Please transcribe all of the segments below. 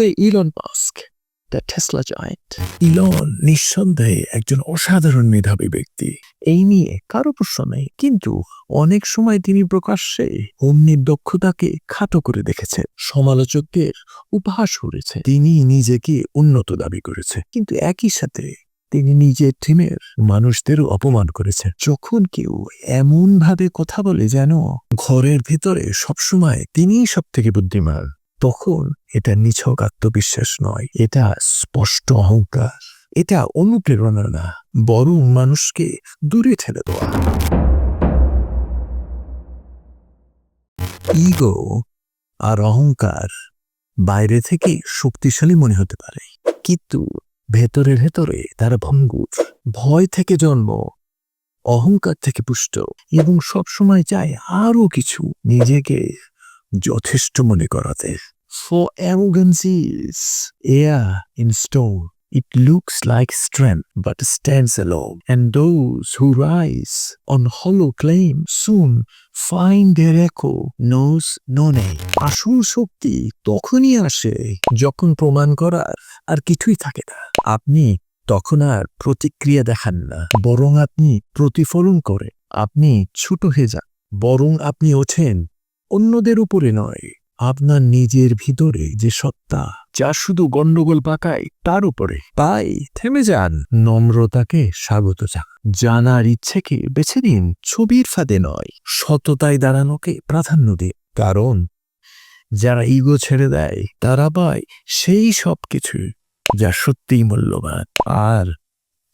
Elon Musk, the Tesla giant. Elon নিঃসন্দেহে একজন অসাধারণ মেধাবী ব্যক্তি। এই নিয়ে কারও প্রশ্ন নেই কিন্তু অনেক সময় তিনি প্রকাশ্যে অন্যের দক্ষতাকে খাটো করে দেখেছেন সমালোচকদের উপহাস করেছে। তিনি নিজেকে উন্নত দাবি করেছে। কিন্তু একই সাথে তিনি নিজের টিমের মানুষদেরও অপমান করেছেন যখন কেউ এমন ভাবে কথা বলে যেন ঘরের ভেতরে সবসময় তিনিই সব থেকে বুদ্ধিমান। তখন এটা নিছক আত্মবিশ্বাস নয়, এটা স্পষ্ট অহংকার, এটা অনুপ্রেরণা না বরং মানুষকে দূরে ঠেলে দেওয়া। ইগো আর অহংকার বাইরে থেকে শক্তিশালী মনে হতে পারে, কিন্তু ভেতরে ভেতরে তারা ভঙ্গুর। ভয় থেকে জন্ম, অহংকার থেকে পুষ্ট এবং সবসময় চায় আরও কিছু, নিজেকে যথেষ্ট মনে করাতে। For arrogance a in store it looks like strength but stands along and those who rise on hollow claim soon find their echo knows no নে আসল শক্তি তখনই আসে যখন প্রমাণ করার আর কিছুই থাকে না। আপনি তখন আর প্রতিক্রিয়া দেখান না, বরং আপনি প্রতিফলন করে আপনি ছোট হয়ে যান, বরং আপনি ওঠেন অন্যদের উপরে নয়, আপনার নিজের ভিতরে যে সত্তা, যা শুধু গন্ডগোল পাকায়, তার উপরে। তাই থেমে যান, নম্রতাকে স্বাগত জান জানার ইচ্ছেকে বেছে দিন ছবির ফাঁদে নয়, সততায় দাঁড়ানোকে প্রাধান্য দিন। কারণ, যারা ইগো ছেড়ে দেয়, তারা পায় সেই সব কিছু যা সত্যিই মূল্যবান। আর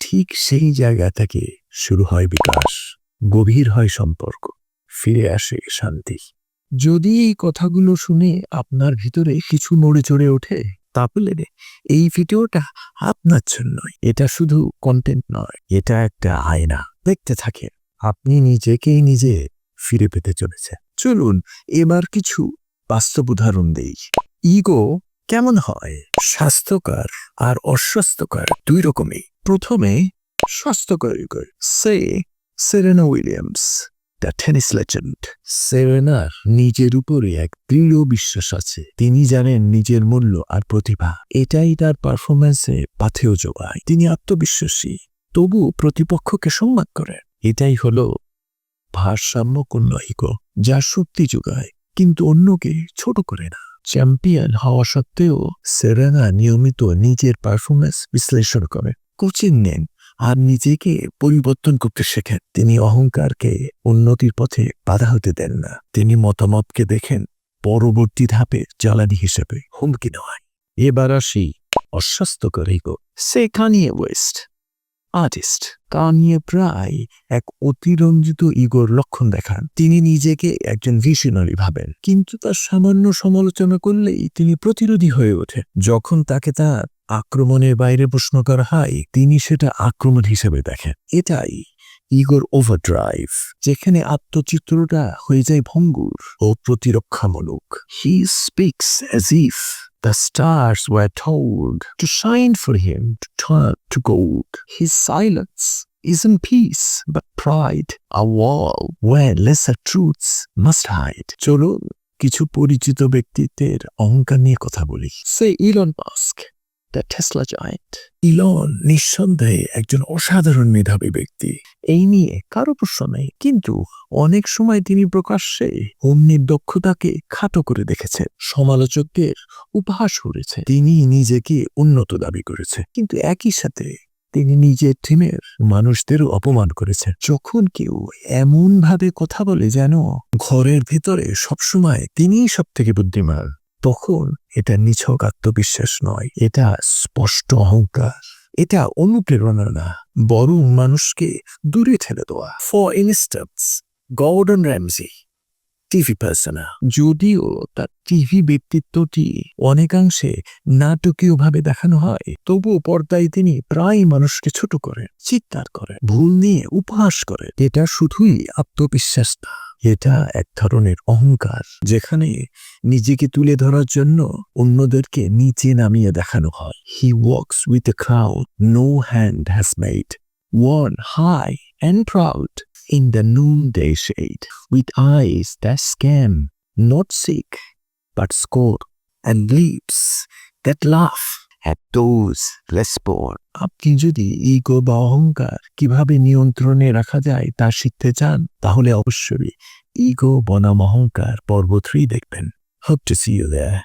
ঠিক সেই জায়গা থেকে শুরু হয় বিকাশ, গভীর হয় সম্পর্ক, ফিরে আসে শান্তি। যদি এই কথাগুলো শুনে আপনার ভিতরে কিছু নড়ে চড়ে ওঠে, তাহলে এই ভিডিওটা আপনার জন্যই। এটা শুধু কন্টেন্ট নয়, এটা একটা আয়না। দেখতে থাকে আপনি নিজেকেই নিজে ফিরে পেতে চলেছে চলুন, এবার কিছু বাস্তব উদাহরণ দেই। ইগো কেমন হয়? স্বাস্থ্যকর আর অস্বাস্থ্যকর দুই রকমই। প্রথমে, স্বাস্থ্যকর ego say Serena Williams the tennis legend সেরেনার নিজের উপরে এক দৃঢ় বিশ্বাস আছে। তিনি জানেন নিজের মূল্য আর প্রতিভা। এটাই তার পারফরমেন্সে পাথেও যোগায় তিনি আত্মবিশ্বাসী। তবু প্রতিপক্ষকে সম্মান করেন। এটাই হলো ভারসাম্যপূর্ণ ইগো যা শক্তি যোগায়, কিন্তু অন্যকে ছোট করে না। চ্যাম্পিয়ন হওয়া সত্ত্বেও সেরেনা নিয়মিত নিজের পারফরমেন্স বিশ্লেষণ করে। কোচিং নেন। আর নিজেকে পরিবর্তন করতে শেখেন। তিনি অহংকারকে উন্নতির পথে বাধা হতে দেন না। তিনি মতামতকে দেখেন পরবর্তী ধাপে জ্বালানি হিসেবে হুমকি নয় এবার আসি অস্বাস্থ্যকর কানিয়ে ওয়েস্ট আর্টিস্ট। কানিয়ে প্রায় এক অতিরঞ্জিত ইগোর লক্ষণ দেখান। তিনি নিজেকে একজন ভিশনারি ভাবেন, কিন্তু তার সামান্য সমালোচনা করলেই তিনি প্রতিরোধী হয়ে ওঠে যখন তাকে তার আক্রমণের বাইরে প্রশ্ন করা হয় তিনি সেটা আক্রমণ হিসেবে দেখেন এটাই ইগোর ওভারড্রাইভ যেখানে আত্মচিত্রটা হয়ে যায় ভঙ্গুর ও প্রতিরক্ষামূলক he speaks as if The stars were told to shine for him to turn to gold. His silence isn't peace, but pride, a wall where lesser truths must hide. চলুন কিছু পরিচিত ব্যক্তিত্বের অহংকার নিয়ে কথা বলি say Elon Musk the Tesla giant Elon নিঃসন্দেহে একজন অসাধারণ মেধাবী ব্যক্তি। এই নিয়ে কারও প্রশ্ন নেই কিন্তু অনেক সময় তিনি প্রকাশ্যে অন্যের দক্ষতাকে খাটো করে দেখেছেন সমালোচকদের উপহাস করেছে। তিনি নিজেকে উন্নত দাবি করেছে কিন্তু একই সাথে তিনি নিজের টিমের মানুষদেরও অপমান করেছেন। যখন কেউ এমন ভাবে কথা বলে যেন ঘরের ভিতরে সবসময় তিনিই সব থেকে বুদ্ধিমান। তখন এটা নিছক আত্মবিশ্বাস নয়, এটা স্পষ্ট অহংকার। এটা অনুপ্রেরণা না, বরং মানুষকে দূরে ঠেলে দেওয়া। For instance Gordon Ramsay TV persona যদিও তার টিভি ব্যক্তিত্বটি অনেকাংশে নাটকীয়ভাবে দেখানো হয়, তবুও পর্দায় তিনি প্রায় মানুষকে ছোট করেন চিৎকার করেন ভুল নিয়ে উপহাস করে। এটা শুধুই আত্মবিশ্বাস না। এটা এক ধরনের অহংকার যেখানে নিজেকে তুলে ধরার জন্য অন্যদেরকে নিচে নামিয়ে দেখানো হয় he works with a crowd no hand has made one high and proud in the noonday shade, with eyes that scam, not seek, but score, and lips that laugh at those less born. আপনি যদি ego বা অহংকার কীভাবে নিয়ন্ত্রণে রাখা যায় তা শিখতে চান, তাহলে অবশ্যই ইগো বনাম অহংকার পর্ব থ্রি দেখবেন। Hope to see you there